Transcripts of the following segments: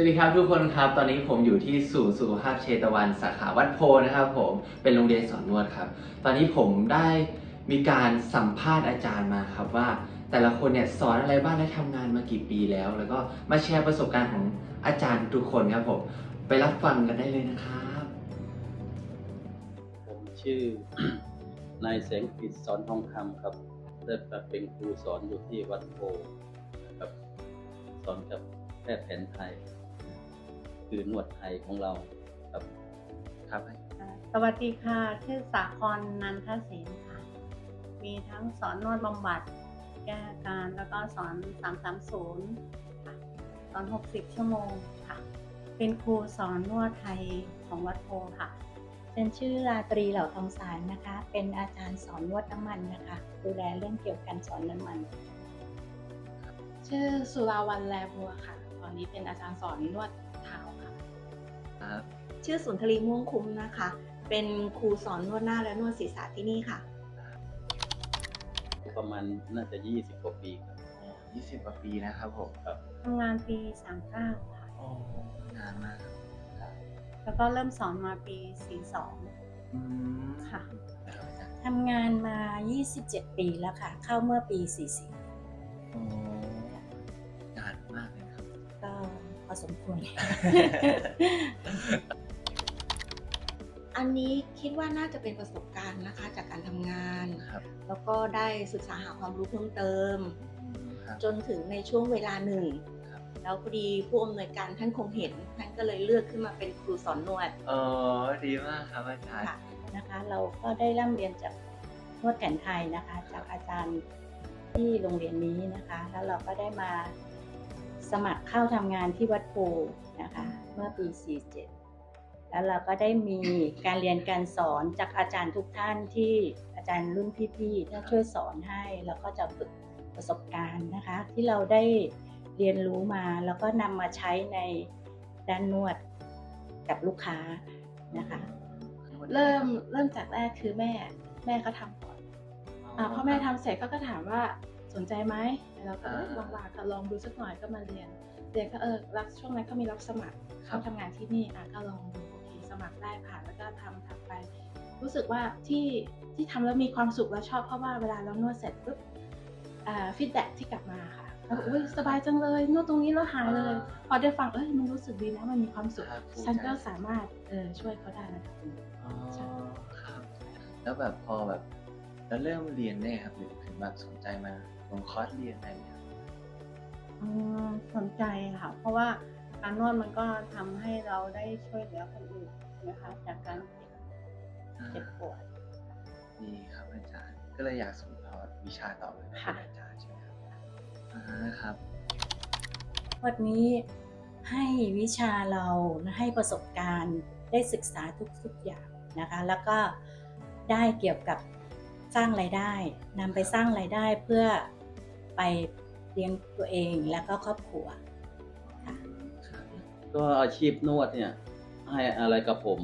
วัสดีครับทุกคนครับตอนนี้ผมอยู่ที่ศูนย์สุขภาพเชตวันสาขาวัดโพนะครับผมเป็นโรงเรียนสอนนวดครับ ตอนนี้ผมได้มีการสัมภาษณ์อาจารย์มาครับว่า แต่ละคนเนี่ยสอนอะไรบ้างและทำงานมากี่ปีแล้ว แล้วก็มาแชร์ประสบการณ์ของอาจารย์ทุกคนครับผมไปรับฟังกันได้เลยนะครับ ผมชื่อนายแสงกิจสอนทองคำครับได้มเป็นครูสอนอยู่ที่วัดโพนะครับสอนกับแพทย์แผนไทย คือนวดไทยของเราครับครับสวัสดีค่ะ ชื่อสาครนันทศิลป์ค่ะ มีทั้งสอนนวดบำบัด แก้อาการแล้วก็สอน 330ค่ะสอน 60 ชั่วโมงค่ะ เป็นครูสอนนวดไทยของวัดโพค่ะฉันชื่อราตรีเหล่าทองสารนะคะ เป็นอาจารย์สอนนวดน้ำมันนะคะ ดูแลเรื่องเกี่ยวกับการสอนน้ำมัน ชื่อสุราวันแลบัวค่ะ ตอนนี้เป็นอาจารย์สอนนวดเท้าค่ะครับชื่อสุนทรีม่วงคุ้มนะคะ เป็นครูสอนนวดหน้าและนวดศีรษะที่นี่ค่ะ ประมาณน่าจะ 20กว่าปีครับ20กว่าปีนะครับผมครับทำงานปี 39 ค่ะ โอ้นานมากครับแล้วก็เริ่มสอนมาปี อืม42 ค่ะครับอาจารย์ทำงานมา 27 ปีแล้วค่ะ เข้าเมื่อปีโอ้น พอสมควร อันนี้คิดว่าน่าจะเป็นประสบการณ์นะคะ จากการทำงาน ครับ แล้วก็ได้ศึกษาหาความรู้เพิ่มเติม ครับ จนถึงในช่วงเวลาหนึ่ง ครับ แล้วพอดีผู้อำนวยการท่านคงเห็น ท่านก็เลยเลือกขึ้นมาเป็นครูสอนนวด อ๋อดีมากครับอาจารย์ ค่ะ นะคะเราก็ได้ร่ำเรียนจากนวดแผนไทยนะคะ จากอาจารย์ที่โรงเรียนนี้นะคะ แล้วเราก็ได้มา สมัครเข้าทำงานที่วัดโพนะคะเมื่อปี 47 แล้วเราก็ได้มีการเรียนการสอนจากอาจารย์ทุกท่านที่อาจารย์รุ่นพี่ๆท่านช่วยสอนให้แล้วก็จะฝึกประสบการณ์นะคะ ที่เราได้เรียนรู้มาแล้วก็นำมาใช้ในด้านนวดกับลูกค้านะคะเริ่มเริ่มจากแรกคือแม่แม่เขาทำก่อนอ่าพอแม่ทำเสร็จเขาก็ถามว่า สนใจไหมเราก็เอ้ยลองลาก็ลองดูสักหน่อยก็มาเรียนเรียนก็เออรับช่วงนั้นก็มีรับสมัครเข้าทำงานที่นี่อะก็ลองดูโอเคสมัครได้ผ่านแล้วก็ทำทำไป รู้สึกว่าที่ที่ทำแล้วมีความสุขและชอบเพราะว่าเวลาเรานวดเสร็จปุ๊บอ่าฟีดแบ็ที่กลับมาค่ะเขาบอกอุ้ยสบายจังเลยนวดตรงนี้แล้วหายเลย พอได้ฟังเอ้ยมันรู้สึกดีนะมันมีความสุขครับภูมิใจฉันก็สามารถเออช่วยเขาได้ระดับหนึ่งอ๋อครับแล้วแบบพอแบบแล้วเริ่มเรียนได้ครับหรือถึงแบบสนใจมา ลงคอร์สเรียนอะไรเนี่ยครับอืมสนใจค่ะ เพราะว่าการนวดมันก็ทำให้เราได้ช่วยเหลือคนอื่นนะคะจากการเจ็บเจ็บปวดดีครับอาจารย์ ก็เลยอยากส่งต่อวิชาต่อเลยเป็นค่ะ อาจารย์ใช่ไหมครับอ่าครับ วันนี้ให้วิชาเราให้ประสบการณ์ได้ศึกษาทุกๆอย่างนะคะ แล้วก็ได้เกี่ยวกับสร้างรายได้นำไปสร้างรายได้เพื่อ ไปเลี้ยงตัวเองแล้วก็ครอบครัวค่ะครับก็อาชีพนวดเนี่ยให้อะไรกับผม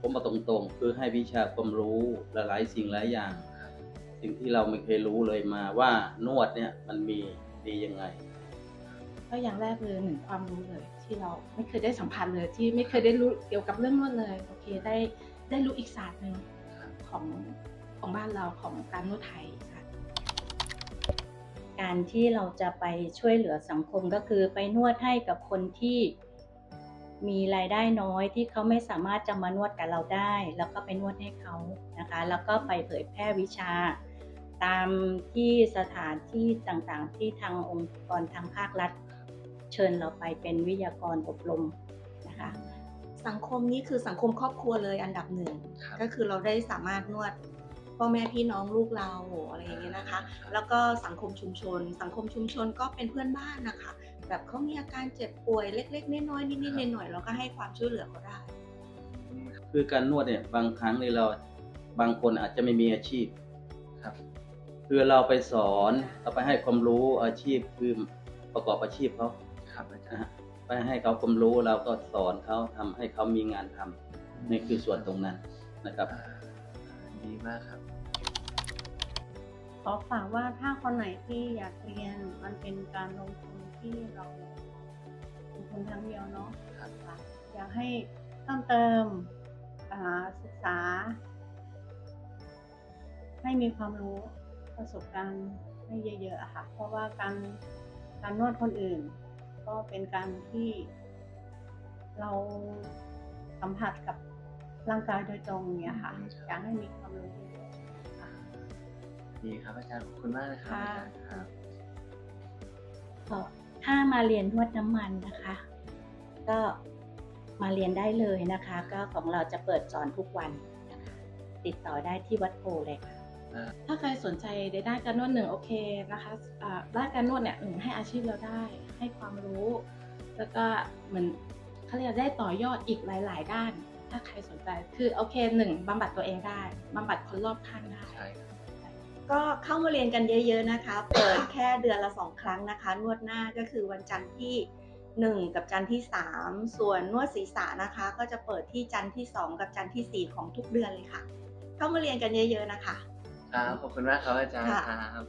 ผมมาตรงๆ คือให้วิชาความรู้หลายๆสิ่งหลายอย่าง สิ่งที่เราไม่เคยรู้เลยมาว่านวดเนี่ยมันมีดียังไง ก็อย่างแรกเลยหนึ่งความรู้เลย ที่เราไม่เคยได้สัมผัสเลย ที่ไม่เคยได้รู้เกี่ยวกับเรื่องนวดเลยโอเคได้ได้รู้อีกศาสตร์หนึ่งครับของของบ้านเราของการนวดไทยค่ะ การที่เราจะไปช่วยเหลือสังคมก็คือไปนวดให้กับคนที่มีรายได้น้อยที่เขาไม่สามารถจะมานวดกับเราได้ แล้วก็ไปนวดให้เขานะคะ แล้วก็ไปเผยแพร่วิชา ตามที่สถานที่ต่างๆ ที่ทางองค์กรทางภาครัฐ เชิญเราไปเป็นวิทยากรอบรมนะคะสังคมนี้คือสังคมครอบครัวเลยอันดับหนึ่งครับก็คือเราได้สามารถนวด พ่อแม่พี่น้องลูกเราอะไรอย่างเงี้ยนะคะ แล้วก็สังคมชุมชน สังคมชุมชนก็เป็นเพื่อนบ้านนะคะ แบบเขามีอาการเจ็บป่วยเล็ก ๆน้อยๆนิดๆหน่อยๆเราก็ให้ความช่วยเหลือเขาได้ คือการนวดเนี่ยบางครั้งนี่เราบางคนอาจจะไม่มีอาชีพครับ คือเราไปสอนเราไปให้ความรู้อาชีพคือประกอบอาชีพเขาครับอาจารนะย์ฮะไปให้เขาความรู้เราก็สอนเขาทำให้เขามีงานทำนี่คือส่วนตรงนั้นนะครับอ่า ดีมากครับ ขอฝากว่าถ้าคนไหนที่อยากเรียนมันเป็นการลงทุนที่เราทุนครั้งเดียวเนาะครับค่ะอยากให้เพิ่มเติมอ่าศึกษา ให้มีความรู้ประสบการณ์ให้เยอะๆอะค่ะ เพราะว่าการการนวดคนอื่น ก็เป็นการที่เราสัมผัสกับ ร่างกายโดยตรงเนี่ยค่ะอืมอยากให้มีความรู้เยอะๆค่ะดีครับอาจารย์ขอบคุณมากเลยครับค่ะอาจารย์ครับก็ถ้ามาเรียนนวดน้ำมันนะคะ ก็มาเรียนได้เลยนะคะ ก็ของเราจะเปิดสอนทุกวันนะคะติดต่อได้ที่วัดโพเลยค่ะถ้าใครสนใจในด้านการนวดหนึ่งโอเคนะคะอ่าด้านการนวดเนี่ยหนึ่งให้อาชีพเราได้ให้ความรู้ แล้วก็เหมือนเขาเรียกได้ต่อยอดอีกหลาย ๆ ด้าน ถ้าใครสนใจ คือโอเคหนึ่งบำบัดตัวเองได้บำบัดคนรอบข้างได้ใช่ครับก็เข้ามาเรียนกันเยอะๆนะคะ เปิดแค่เดือนละสองครั้งนะคะ นวดหน้าก็คือวันจันทร์ที่ 1 กับจันทร์ที่ 3 ส่วนนวดศีรษะนะคะ ก็จะเปิดที่จันทร์ที่ 2 กับจันทร์ที่ 4 ของทุกเดือนเลยค่ะ เข้ามาเรียนกันเยอะ ๆ นะคะ ครับ ขอบคุณมากครับอาจารย์ค่ะครับ